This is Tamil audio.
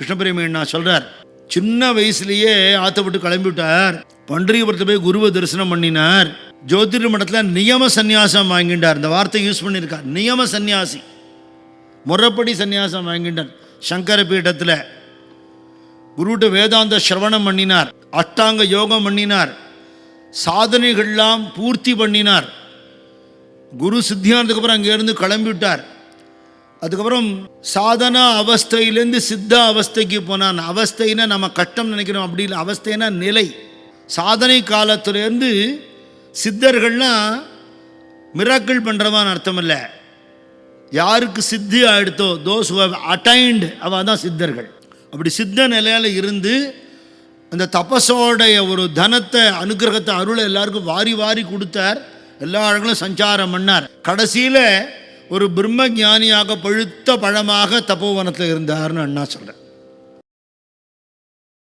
கிருஷ்ணபிரமி சொல்கிறார் சின்ன வயசுலேயே ஆற்ற விட்டு கிளம்பி விட்டார் பண்டரிபுரத்தை போய் குருவை தரிசனம் பண்ணினார். ஜோதிட மடத்தில் நியம சந்நியாசம் வாங்கிட்டார் இந்த வார்த்தை யூஸ் பண்ணியிருக்கார். நியம சந்நியாசி. முறைப்படி சந்நியாசம் வாங்கிட்டார் சங்கர பீடத்தில். குருட்ட வேதாந்த சிரவணம் பண்ணினார். அஷ்டாங்க யோகம் பண்ணினார். சாதனைகள்லாம் பூர்த்தி பண்ணினார். குரு சித்தியானதுக்கப்புறம் அங்கேருந்து கிளம்பிவிட்டார். அதுக்கப்புறம் சாதனா அவஸ்தையிலேருந்து சித்த அவஸ்தைக்கு போனான். அவஸ்தைன்னா நம்ம கஷ்டம் நினைக்கிறோம். அப்படி இல்லை. அவஸ்தைனா நிலை. சாதனை காலத்துலேருந்து சித்தர்கள்லாம் மிராக்கிள் பண்ணுறவான்னு அர்த்தம் இல்லை யாருக்கு சித்தி ஆகிடுத்தோ தோஸ் அட்டைன்டு அவ தான் சித்தர்கள். அப்படி சித்த நிலையில் இருந்து அந்த தபஸோடைய ஒரு தனத்தை அனுகிரகத்தை அருளை எல்லாருக்கும் வாரி வாரி கொடுத்தார். எல்லா அழகும் சஞ்சாரம் பண்ணார். கடைசியில் ஒரு பிரம்ம ஞானியாக பழுத்த பழமாக தபோவனத்தில் இருந்தார்னு அண்ணா சொல்கிறேன்